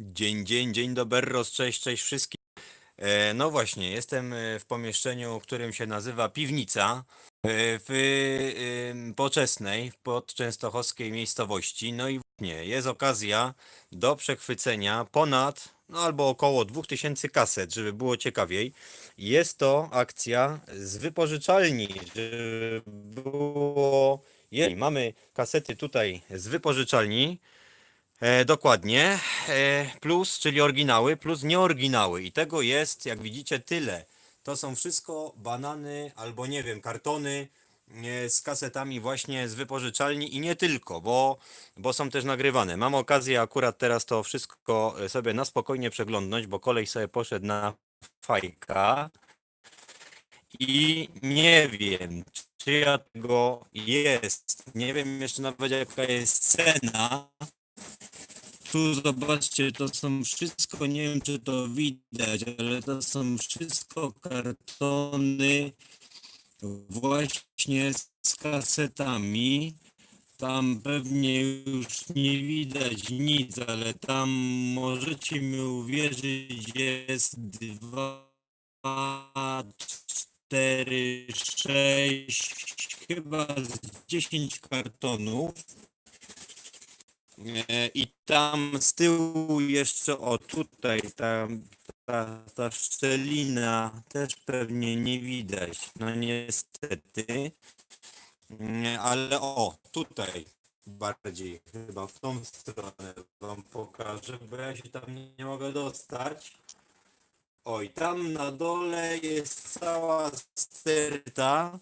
Dzień, dzień, dzień dobry, cześć, cześć wszystkim. E, no właśnie, jestem e, w pomieszczeniu, którym się nazywa piwnica e, w Poczesnej, w podczęstochowskiej miejscowości. No i właśnie, jest okazja do przechwycenia ponad, no albo około 2000 kaset, żeby było ciekawiej. Jest to akcja z wypożyczalni, żeby było... Mamy kasety tutaj z wypożyczalni. Dokładnie. E, plus, czyli oryginały, plus nieoryginały. I tego jest, jak widzicie, tyle. To są wszystko banany albo nie wiem, kartony e, z kasetami właśnie z wypożyczalni i nie tylko, bo, bo są też nagrywane. Mam okazję akurat teraz to wszystko e, sobie na spokojnie przeglądnąć, bo kolej sobie poszedł na fajka. I nie wiem, czy ja tego jest. Nie wiem jeszcze nawet jaka jest cena. Tu zobaczcie, to są wszystko, nie wiem czy to widać, ale to są wszystko kartony właśnie z kasetami. Tam pewnie już nie widać nic, ale tam możecie mi uwierzyć, jest dwa, cztery, sześć, chyba z dziesięć kartonów. I tam z tyłu jeszcze, o tutaj, ta, ta, ta szczelina też pewnie nie widać. No niestety. Nie, Ale o, tutaj bardziej chyba w tą stronę wam pokażę, bo ja się tam nie, nie mogę dostać. Oj, tam na dole jest cała sterta,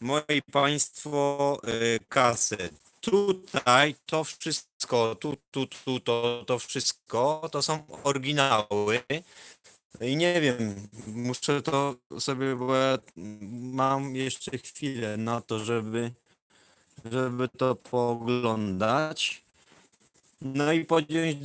moi państwo, y, kaset. Tutaj to wszystko, tu, tu, tu, to, to wszystko, to są oryginały. I nie wiem, muszę to sobie, bo ja mam jeszcze chwilę na to, żeby, żeby to pooglądać. No i podjąć